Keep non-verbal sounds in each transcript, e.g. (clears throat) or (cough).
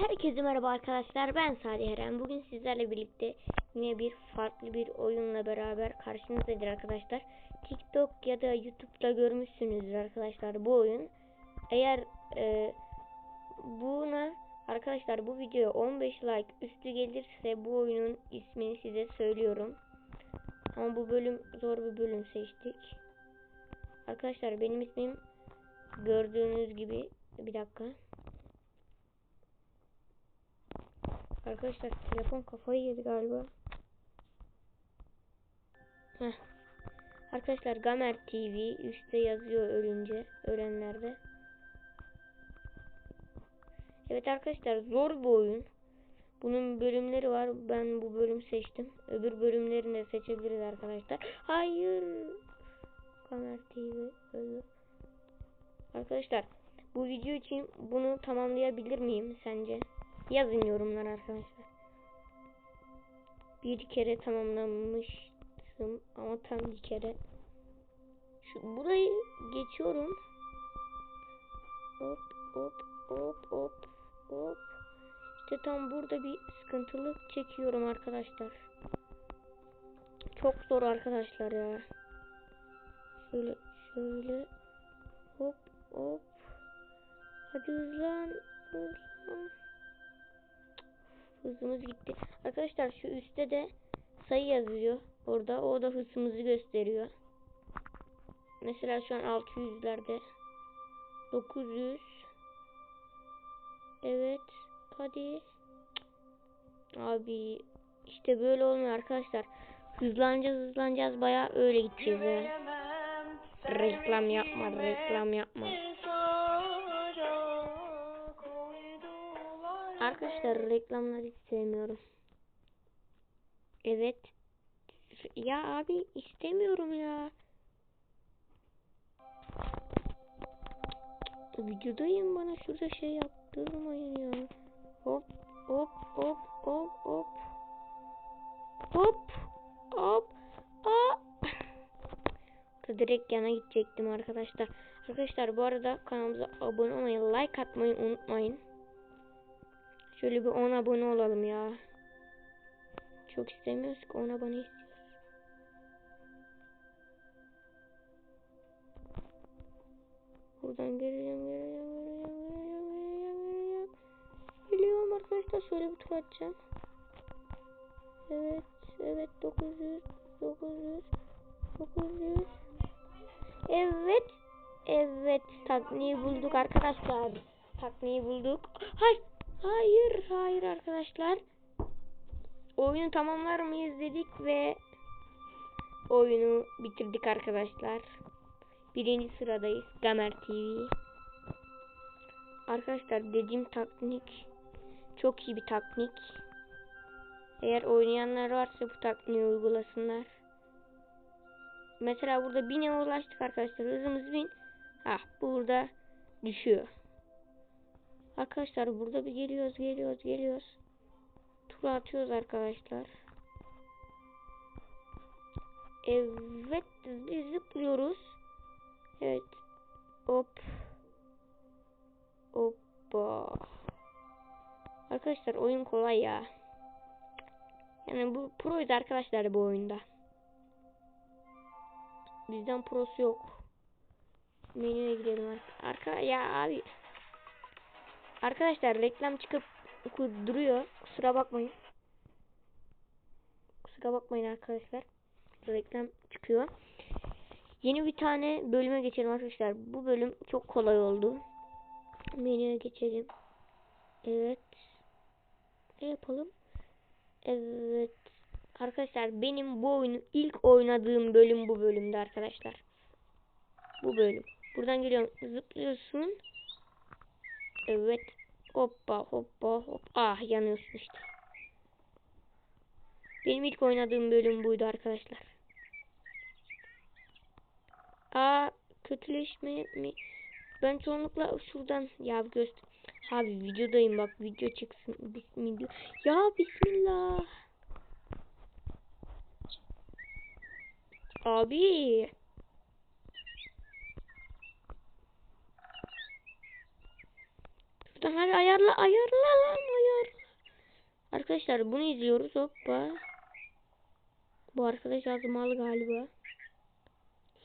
Herkese merhaba arkadaşlar ben Salih Eren. Bugün sizlerle birlikte yine bir farklı bir oyunla beraber karşınızdadır arkadaşlar. TikTok ya da YouTube'da görmüşsünüzdür arkadaşlar bu oyun. Eğer e, buna arkadaşlar bu videoya 15 like üstü gelirse bu oyunun ismini size söylüyorum. Ama bu bölüm zor bir bölüm seçtik. Arkadaşlar benim ismim gördüğünüz gibi bir dakika. Arkadaşlar telefon kafayı yedi galiba. Heh. Arkadaşlar Gamer TV üstte yazıyor ölünce ölenlerde. Evet arkadaşlar zor bir oyun. Bunun bölümleri var. Ben bu bölüm seçtim. Öbür bölümlerini de seçebiliriz arkadaşlar. Hayır. Gamer TV öldü. Arkadaşlar bu video için bunu tamamlayabilir miyim sence? Yazın yorumlar arkadaşlar. Bir kere tamamlamıştım ama tam bir kere. Şu burayı geçiyorum. Hop hop hop hop hop. İşte tam burada bir sıkıntılık çekiyorum arkadaşlar. Çok zor arkadaşlar ya. Şöyle şöyle hop hop. Hadi hızlan hızlan. Hızımız gitti. Arkadaşlar şu üstte de sayı yazıyor. Orada o da hızımızı gösteriyor. Mesela şu an 600'lerde. 900. Evet. Hadi. Abi işte böyle olmuyor arkadaşlar. Hızlanacağız hızlanacağız baya öyle gideceğiz ya. Reklam yapma reklam yapma. Arkadaşlar reklamları hiç sevmiyorum. Evet. Ya abi istemiyorum ya. Videodayım bana şurada şey yaptırmayın ya. Hop hop hop hop hop. Hop hop hop. (laughs) Direkt yana gidecektim arkadaşlar. Arkadaşlar bu arada kanalımıza abone olmayı, like atmayı unutmayın. Şöyle bir 10 abone olalım ya. Çok istemiyoruz ki 10 abone istiyoruz. Buradan geleceğim, geleceğim, geleceğim, geleceğim, geleceğim, geleceğim. Geliyorum arkadaşlar şöyle bir tur atacağım. Evet, evet 900, 900, 900. Evet, evet takniği bulduk arkadaşlar. Takniği bulduk. Hayır. Hayır, hayır arkadaşlar. Oyunu tamamlar mıyız dedik ve oyunu bitirdik arkadaşlar. Birinci sıradayız. Gamer TV. Arkadaşlar dediğim taknik çok iyi bir taknik. Eğer oynayanlar varsa bu takniği uygulasınlar. Mesela burada 1000'e ulaştık arkadaşlar. Hızımız 1000. Ah burada düşüyor. Arkadaşlar burada bir geliyoruz geliyoruz geliyoruz. Tur atıyoruz arkadaşlar. Evet zıplıyoruz. Evet. Hop. Hoppa. Arkadaşlar oyun kolay ya. Yani bu proydu arkadaşlar bu oyunda. Bizden prosu yok. Menüye gidelim arka. ya abi. Arkadaşlar reklam çıkıp duruyor. Kusura bakmayın. Kusura bakmayın arkadaşlar. Reklam çıkıyor. Yeni bir tane bölüme geçelim arkadaşlar. Bu bölüm çok kolay oldu. Menüye geçelim. Evet. Ne yapalım? Evet. Arkadaşlar benim bu oyunu ilk oynadığım bölüm bu bölümde arkadaşlar. Bu bölüm. Buradan geliyorum. Zıplıyorsun. Evet. Hoppa hoppa hop. Ah yanıyorsun işte. Benim ilk oynadığım bölüm buydu arkadaşlar. Aa kötüleşme mi? Ben çoğunlukla şuradan ya göster. Abi videodayım bak video çıksın. Bismillah. Ya bismillah. Abi. Şuradan hadi ayarla ayarla lan ayar. Arkadaşlar bunu izliyoruz hoppa. Bu arkadaş azmalı galiba.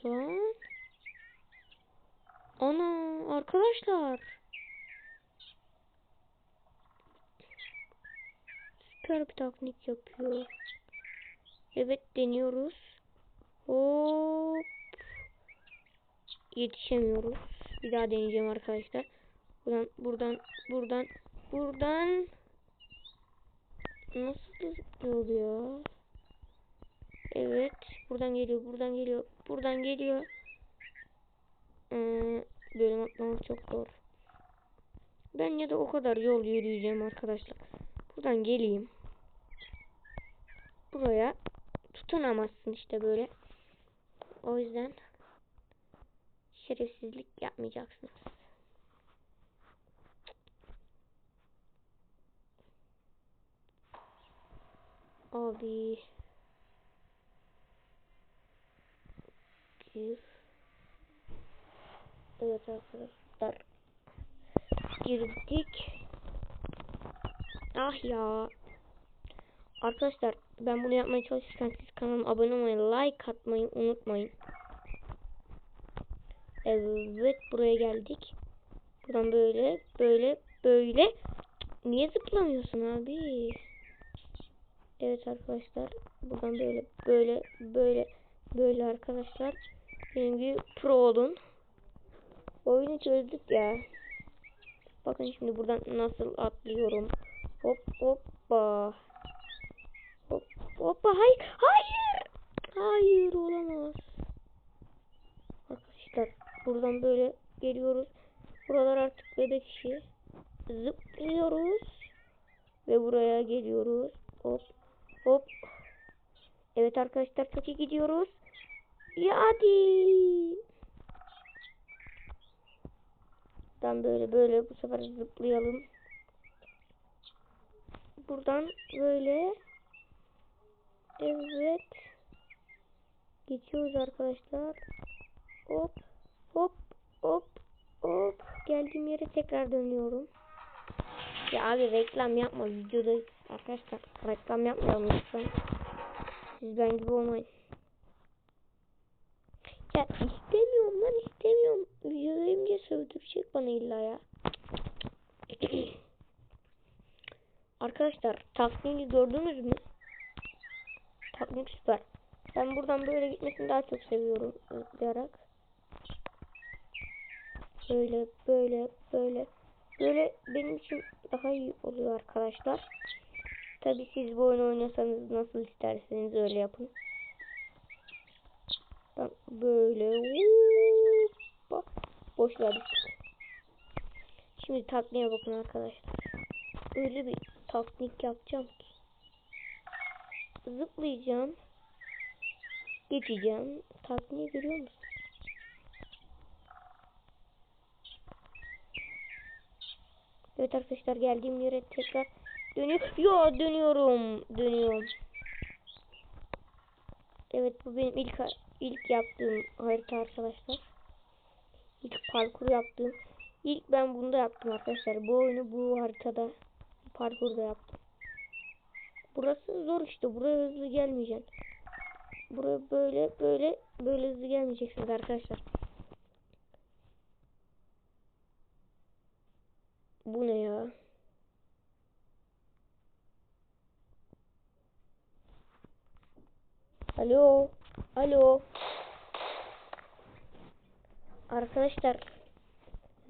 Lan. Ana arkadaşlar. Süper bir taknik yapıyor. Evet deniyoruz. Hop. Yetişemiyoruz. Bir daha deneyeceğim arkadaşlar. Buradan buradan buradan buradan nasıl oluyor? Evet. Buradan geliyor. Buradan geliyor. Buradan geliyor. Ee, bölüm atlamak çok zor. Ben ya da o kadar yol yürüyeceğim arkadaşlar. Buradan geleyim. Buraya tutunamazsın işte böyle. O yüzden şerefsizlik yapmayacaksınız. Abi. Gir. Evet arkadaşlar. Girdik. Ah ya. Arkadaşlar ben bunu yapmaya çalışırken siz kanalıma abone olmayı, like atmayı unutmayın. Evet buraya geldik. Buradan böyle böyle böyle. Niye zıplamıyorsun abi? Evet arkadaşlar. Buradan böyle böyle böyle böyle arkadaşlar. Benim gibi pro olun. Oyunu çözdük ya. Bakın şimdi buradan nasıl atlıyorum. Hop hoppa. Hop hoppa hayır hayır. Hayır olamaz. Arkadaşlar buradan böyle geliyoruz. Buralar artık bebek işi. Zıplıyoruz. Ve buraya geliyoruz. Hop hop. Evet arkadaşlar çok iyi gidiyoruz. Ya hadi. Buradan böyle böyle bu sefer zıplayalım. Buradan böyle. Evet. Geçiyoruz arkadaşlar. Hop hop hop hop. Geldiğim yere tekrar dönüyorum. Ya abi reklam yapma videoda arkadaşlar reklam yapmayalım lütfen. Siz ben gibi olmayın. Ya istemiyorum lan istemiyorum. Diye sövdürecek bana illa ya. (clears throat) Arkadaşlar taktiğini gördünüz mü? Taktik süper. Ben buradan böyle gitmesini daha çok seviyorum zıplayarak. Böyle böyle böyle böyle benim için daha iyi oluyor arkadaşlar. Tabi siz bu oyunu oynasanız nasıl isterseniz öyle yapın. Böyle hoppa, boşluğa düştük. Şimdi takniğe bakın arkadaşlar. Öyle bir taknik yapacağım ki. Zıplayacağım. Geçeceğim. Takniği görüyor musun? Evet arkadaşlar geldiğim yere tekrar dönüyor. Yo dönüyorum. Dönüyorum. Evet bu benim ilk ilk yaptığım harita arkadaşlar. İlk parkur yaptığım. İlk ben bunda yaptım arkadaşlar. Bu oyunu bu haritada parkurda yaptım. Burası zor işte. Buraya hızlı gelmeyeceksin. Buraya böyle böyle böyle hızlı gelmeyeceksiniz arkadaşlar. Bu ne ya? Alo. Alo. Arkadaşlar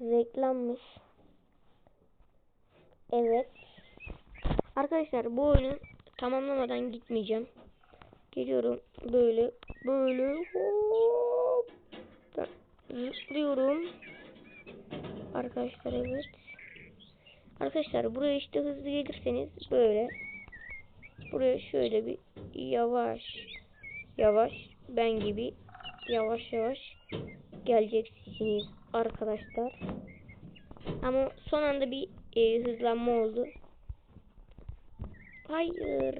reklammış. Evet. Arkadaşlar bu oyunu tamamlamadan gitmeyeceğim. Geliyorum böyle böyle hop. Zıplıyorum. Arkadaşlar evet. Arkadaşlar buraya işte hızlı gelirseniz böyle. Buraya şöyle bir yavaş yavaş ben gibi yavaş yavaş geleceksiniz arkadaşlar. Ama son anda bir e, hızlanma oldu. Hayır.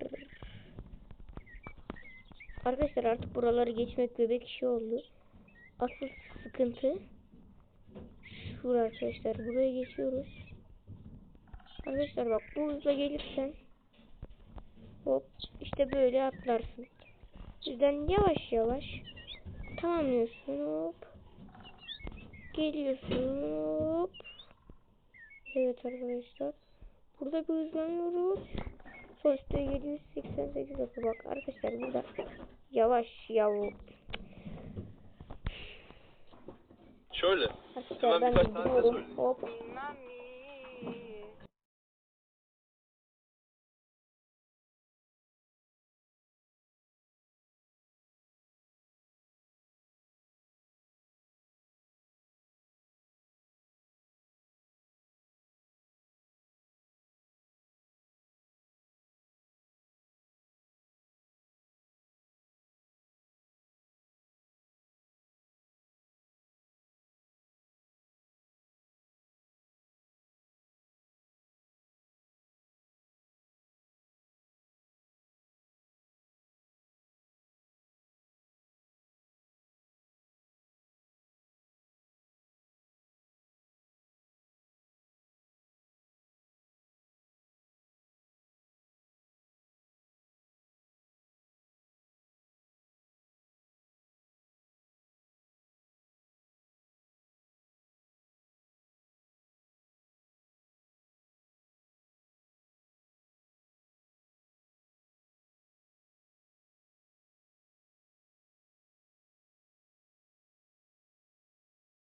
Arkadaşlar artık buraları geçmek bebek işi oldu. Asıl sıkıntı şurada arkadaşlar. Buraya geçiyoruz. Arkadaşlar bak bu hızla gelirsen hop işte böyle atlarsın. Bizden yavaş yavaş tamamlıyorsun hop. Geliyorsun hop. Evet arkadaşlar. Burada bir hızlanıyoruz. Sol üstte 788 yapı bak arkadaşlar burada yavaş yav. Şöyle. Arkadaşlar Hemen ben birkaç tane de gidiyorum. söyleyeyim. Hop.